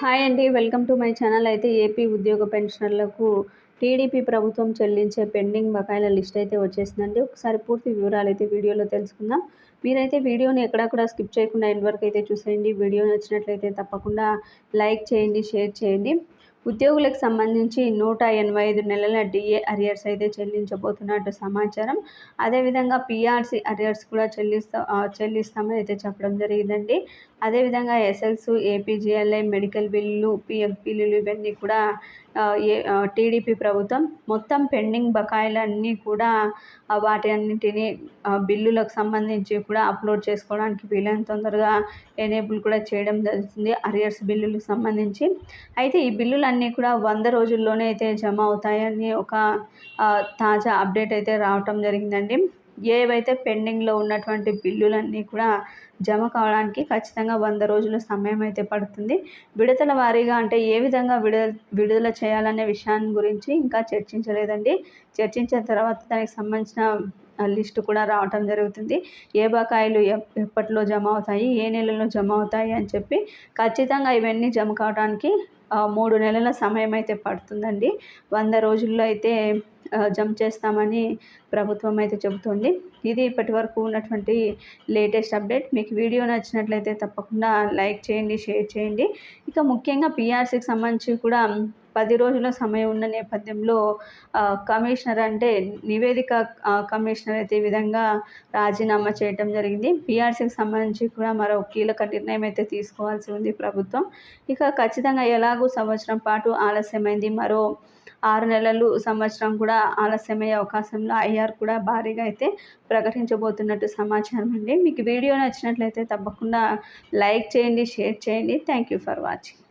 Hi అండి. Welcome to my channel. అయితే AP ఉద్యోగ పెన్షనర్లకు టీడీపీ ప్రభుత్వం చెల్లించే పెండింగ్ బకాయిల లిస్ట్ అయితే వచ్చేసిందండి. ఒకసారి పూర్తి వివరాలు అయితే వీడియోలో తెలుసుకుందాం. మీరైతే వీడియోని ఎక్కడా కూడా స్కిప్ చేయకుండా ఎండ్ వరకు అయితే చూసేయండి. వీడియో నచ్చినట్లయితే తప్పకుండా లైక్ చేయండి షేర్ చేయండి. ఉద్యోగులకు సంబంధించి నూట ఎనభై ఐదు నెలల డిఏ అరియర్స్ అయితే చెల్లించబోతున్నట్టు సమాచారం. అదేవిధంగా పిఆర్సీ అరియర్స్ కూడా చెల్లిస్తా చెల్లిస్తామని అయితే చెప్పడం జరిగిందండి. అదేవిధంగా ఎస్ఎల్స్ ఏపీజీఎల్ఐ మెడికల్ బిల్లులు పిఎఫ్ బిల్లులు ఇవన్నీ కూడా టీడీపీ ప్రభుత్వం మొత్తం పెండింగ్ బకాయిలన్నీ కూడా వాటి అన్నింటినీ బిల్లులకు సంబంధించి కూడా అప్లోడ్ చేసుకోవడానికి వీలైన తొందరగా ఎనేబుల్ కూడా చేయడం జరుగుతుంది అరియర్స్ బిల్లులకు సంబంధించి. అయితే ఈ బిల్లులన్నీ కూడా వంద రోజుల్లోనే అయితే జమ అవుతాయని ఒక తాజా అప్డేట్ అయితే రావటం జరిగిందండి. ఏవైతే పెండింగ్లో ఉన్నటువంటి బిల్లులన్నీ కూడా జమ కావడానికి ఖచ్చితంగా వంద రోజులు సమయం అయితే పడుతుంది. విడతల వారీగా అంటే ఏ విధంగా విడ విడుదల చేయాలనే విషయాన్ని గురించి ఇంకా చర్చించలేదండి. చర్చించిన తర్వాత దానికి సంబంధించిన లిస్టు కూడా రావటం జరుగుతుంది. ఏ బకాయిలు ఎప్పట్లో జమ అవుతాయి ఏ నెలలో జమ అవుతాయి అని చెప్పి ఖచ్చితంగా ఇవన్నీ జమ కావడానికి మూడు నెలల సమయం అయితే పడుతుందండి. వంద రోజుల్లో అయితే జంప్ చేస్తామని ప్రభుత్వం అయితే చెబుతుంది. ఇది ఇప్పటి వరకు ఉన్నటువంటి లేటెస్ట్ అప్డేట్. మీకు వీడియో నచ్చినట్లయితే తప్పకుండా లైక్ చేయండి షేర్ చేయండి. ఇక ముఖ్యంగా పిఆర్సీకి సంబంధించి కూడా పది రోజుల సమయం ఉన్న నేపథ్యంలో కమిషనర్ అంటే నివేదిక కమిషనర్ అయితే ఈ విధంగా రాజీనామా చేయటం జరిగింది. పిఆర్సీకి సంబంధించి కూడా మరో కీలక నిర్ణయం అయితే తీసుకోవాల్సి ఉంది ప్రభుత్వం. ఇక ఖచ్చితంగా ఎలాగూ సంవత్సరం పాటు ఆలస్యమైంది. మరో ఆరు నెలలు సంవత్సరం కూడా ఆలస్యమయ్యే అవకాశంలో ఐఆర్ కూడా భారీగా అయితే ప్రకటించబోతున్నట్టు సమాచారం అండి. మీకు వీడియో నచ్చినట్లయితే తప్పకుండా లైక్ చేయండి షేర్ చేయండి. Thank you for watching.